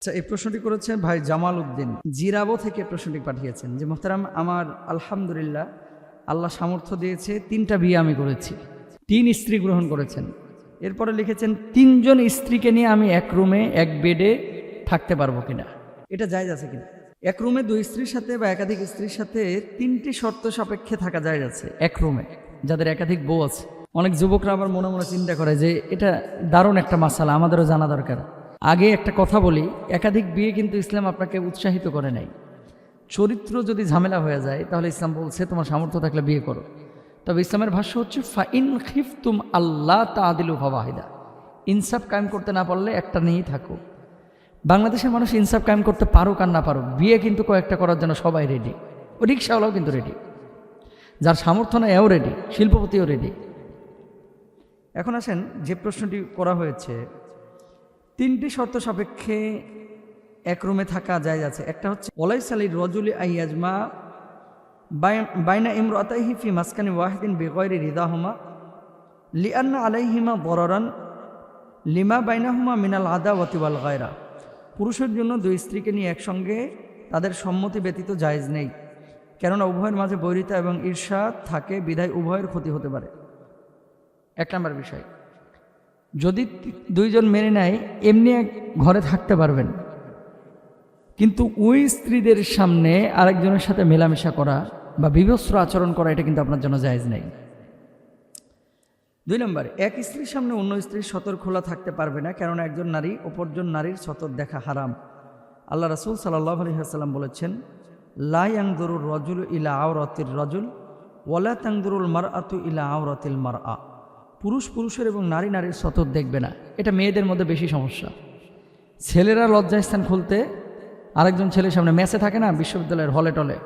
আচ্ছা এই প্রশ্নটি করেছেন ভাই জামাল উদ্দিন। জিরাবো থেকে প্রশ্নটি পাঠিয়েছেন যে, মোহতারাম, আমার আলহামদুলিল্লাহ আল্লাহ সামর্থ্য দিয়েছে, তিনটা বিয়ে আমি করেছি। তিন স্ত্রী গ্রহণ করেছেন। এরপরে লিখেছেন, তিনজন স্ত্রীকে নিয়ে আমি এক রুমে এক বেডে থাকতে পারব কিনা? এটা জায়জ আছে কিনা? এক রুমে দুই স্ত্রীর সাথে বা একাধিক স্ত্রীর সাথে তিনটি শর্ত সাপেক্ষে থাকা যায় আছে। এক রুমে যাদের একাধিক বউ আছে। অনেক যুবকরা আবার মনে মনে চিন্তা করে যে, এটা দারুণ একটা মাসালা, আমাদেরও জানা দরকার। আগে একটা কথা বলি, একাধিক বিয়ে কিন্তু ইসলাম আপনাকে উৎসাহিত করে নাই। চরিত্র যদি ঝামেলা হয়ে যায়, তাহলে ইসলাম বলছে তোমার সামর্থ্য থাকলে বিয়ে করো। তবে ইসলামের ভাষ্য হচ্ছে, ফাইন খিফতুম আল্লাহ তা তাদিলু ফাওয়াহিদা। ইনসাফ কায়েম করতে না পারলে একটা নিয়েই থাকো। বাংলাদেশের মানুষ ইনসাফ কায়েম করতে পারুক আর না পারুক, বিয়ে কিন্তু কয়েকটা করার জন্য সবাই রেডি ও রিক্সাওয়ালাও কিন্তু রেডি যার সামর্থ্য না এও রেডি শিল্পপতিও রেডি এখন আসেন, যে প্রশ্নটি করা হয়েছে তিনটি শর্ত সাপেক্ষে এক রুমে থাকা যায় আছে। একটা হচ্ছে ওলাই সালি রজুলি আইয়াজমা বাই- বাইনা ইমরাতাইহি ফি মাসকানি ওয়াহিদিন বেগয়রি রিদাহমা লিআন্না আলাইহিমা বরারান লিমা বাইনাহুমা মিনাল আদা ওয়াতিওয়াল গায়রা। পুরুষের জন্য দুই স্ত্রীকে নিয়ে একসঙ্গে তাদের সম্মতি ব্যতীত জায়েজ নেই, কেননা উভয়ের মাঝে বৈরিতা এবং ঈর্ষা থাকে বিধায় উভয়ের ক্ষতি হতে পারে। এক নম্বর বিষয়। যদি দুইজন মেনে নেয়, এমনি এক ঘরে থাকতে পারবেন। কিন্তু ওই স্ত্রীদের সামনে আরেকজনের সাথে মেলামেশা করা বা বিভস্র আচরণ করা, এটা কিন্তু আপনার জন্য জায়জ নেই। দুই নম্বর, এক স্ত্রীর সামনে অন্য স্ত্রীর সতর খোলা থাকতে পারবে না, কেননা একজন নারী, অপরজন নারীর সতর দেখা হারাম। আল্লাহ রাসুল সাল্লাহ আলহিহাসাল্লাম বলেছেন লাইয়াংদরুর রজুল ইলা আওরতির রজুল ওয়ালা তাংদুরুল মার আতু ইলা আওরতিল মার আ পুরুষ পুরুষের এবং নারী নারীর সতর দেখবে না। এটা মেয়েদের মধ্যে বেশি সমস্যা। ছেলেরা লজ্জাস্থান খুলতে আরেকজন ছেলের সামনে মেসে থাকে না বিশ্ববিদ্যালয়ের হলে টলে।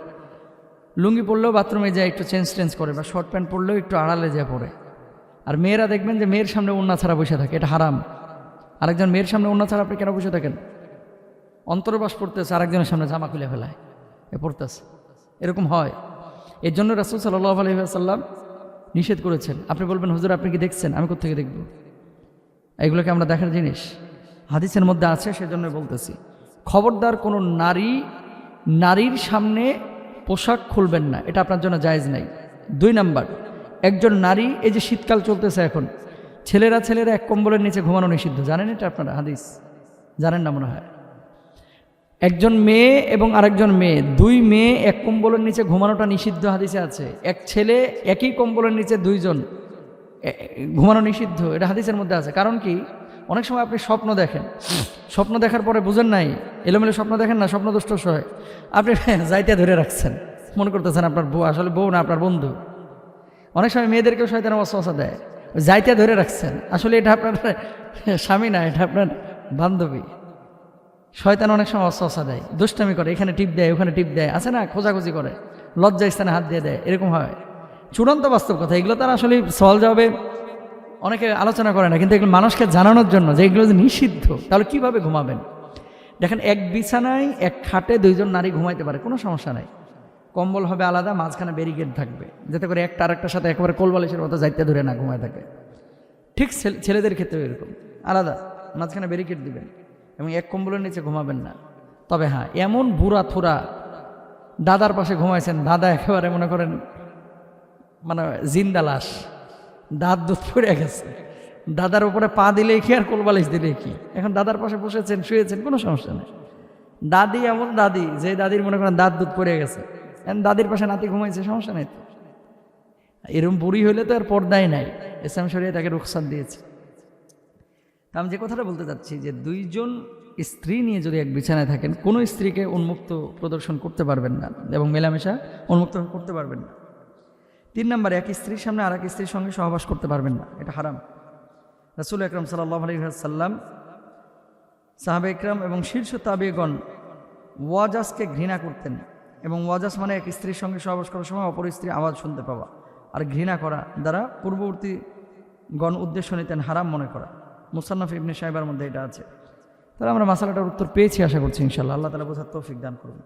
লুঙ্গি পরলেও বাথরুমে যায়, একটু চেঞ্জ টেঞ্জ করে বা শর্ট প্যান্ট পরলেও একটু আড়ালে যায় পরে। আর মেয়েরা দেখবেন যে মেয়ের সামনে উন্না ছাড়া বসে থাকে, এটা হারাম। আরেকজন মেয়ের সামনে উন্না ছাড়া আপনি কেন বসে থাকেন? অন্তর্বাস পড়তেছে, আরেকজনের সামনে জামা খুলে ফেলায়। এ পড়তেছে। এরকম হয়। এর জন্য রাসুল সাল্লাহ আলহিহাসাল্লাম নিষেধ করেছেন। আপনি বলবেন, হুজুর, আপনি কি দেখছেন? আমি কোথেকে দেখব? এগুলোকে আমরা দেখার জিনিস। হাদিসের মধ্যে আছে সেজন্য বলতেছি। খবরদার কোনো নারী, নারীর সামনে পোশাক খুলবেন না। এটা আপনার জন্য জায়েজ নাই। দুই নাম্বার, একজন নারী, এই যে শীতকাল চলতেছে এখন, ছেলেরা ছেলেরা এক কম্বলের নিচে ঘুমানো নিষিদ্ধ। জানেন এটা আপনারা হাদিস? জানেন না মনে হয়? একজন মেয়ে এবং আরেকজন মেয়ে। দুই মেয়ে এক কম্বলের নিচে ঘুমানোটা নিষিদ্ধ হাদিসে আছে। এক ছেলে একই কম্বলের নিচে দুইজন ঘুমানো নিষিদ্ধ। এটা হাদিসের মধ্যে আছে। কারণ কি? অনেক সময় আপনি স্বপ্ন দেখেন। স্বপ্ন দেখার পরে বুঝেন নাই, এলোমেলো স্বপ্ন দেখেন না স্বপ্ন দুষ্ট হয়। আপনি যাইতে ধরে রাখছেন। মনে করতেছেন আপনার বউ আসলে বউ না, আপনার বন্ধু। অনেক সময় মেয়েদেরকেও শয়তান অসহসা দেয়। যাইতে ধরে রাখছেন। আসলে এটা আপনার স্বামী না, এটা আপনার বান্ধবী। শয়তান অনেক সময় অসহসা দেয়, দুষ্টামি করে, এখানে টিপ দেয়, ওখানে টিপ দেয়, আছে না? খোঁজাখুঁজি করে লজ্জা স্থানে হাত দিয়ে দেয়, এরকম হয়। চূড়ান্ত বাস্তব কথা, এগুলো তারা আসলে সল যাবে অনেকে আলোচনা করে না, কিন্তু এগুলো মানুষকে জানানোর জন্য যে এগুলো যে নিষিদ্ধ, তাহলে কীভাবে ঘুমাবেন? দেখেন, এক বিছানায়, এক খাটে দুইজন নারী ঘুমাইতে পারে, কোনো সমস্যা নাই। কম্বল হবে আলাদা, মাঝখানে ব্যারিকেড থাকবে, যাতে করে একটা আরেকটার সাথে একেবারে কোলবালিশের মতো যাইতে ধরে না ঘুমায় থাকে। ঠিক ছেলে- ছেলেদের ক্ষেত্রেও এরকম, আলাদা, মাঝখানে ব্যারিকেড দিবেন। এবং এক কম্বলের নিচে ঘুমাবেন না। তবে হ্যাঁ এমন বুড়া থুরা দাদার পাশে ঘুমাইছেন, দাদা একেবারে মনে করেন মানে জিন্দা লাশ, দাঁত দুধ পড়ে গেছে। দাদার উপরে পা দিলেই কি আর কোলবালিশ দিলেই কি? এখন দাদার পাশে বসেছেন, শুয়েছেন, কোনো সমস্যা নেই। দাদি এমন দাদি, যে দাদির মনে করেন দাঁত দুধ পড়ে গেছে। এখন দাদির পাশে নাতি ঘুমাইছে, সমস্যা নেই তো। এরকম বুড়ি হইলে তো আর পর্দাই নাই। ইসলাম শরিয়া তাকে রুখসাত দিয়েছে। তা আমি যে কথাটা বলতে চাচ্ছি যে দুইজন স্ত্রী নিয়ে যদি এক বিছানায় থাকেন, কোনো স্ত্রীকে উন্মুক্ত প্রদর্শন করতে পারবেন না এবং মেলামেশা উন্মুক্ত করতে পারবেন না। তিন নম্বর, এক স্ত্রীর সামনে আর এক স্ত্রীর সঙ্গে সহবাস করতে পারবেন না। এটা হারাম। রাসুল আকরম সাল্লাহ আলহিহাসাল্লাম সাহাবে ইকরাম এবং শীর্ষ তাবেগণ ওয়াজাসকে ঘৃণা করতেন এবং ওয়াজাস মানে এক স্ত্রীর সঙ্গে সহবাস করার সময় অপর স্ত্রী আওয়াজ শুনতে পাওয়া। আর ঘৃণা করা দ্বারা পূর্ববর্তী গণ উদ্দেশ্য নিতেন হারাম মনে করা। মুসান্নফ ইবনে সাহেবের মধ্যে এটা আছে। তাহলে আমরা মাসালাটার উত্তর পেয়েছি, আশা করছি ইনশাল্লাহ আল্লাহ তালা বোঝার তৌফিক দান করুন।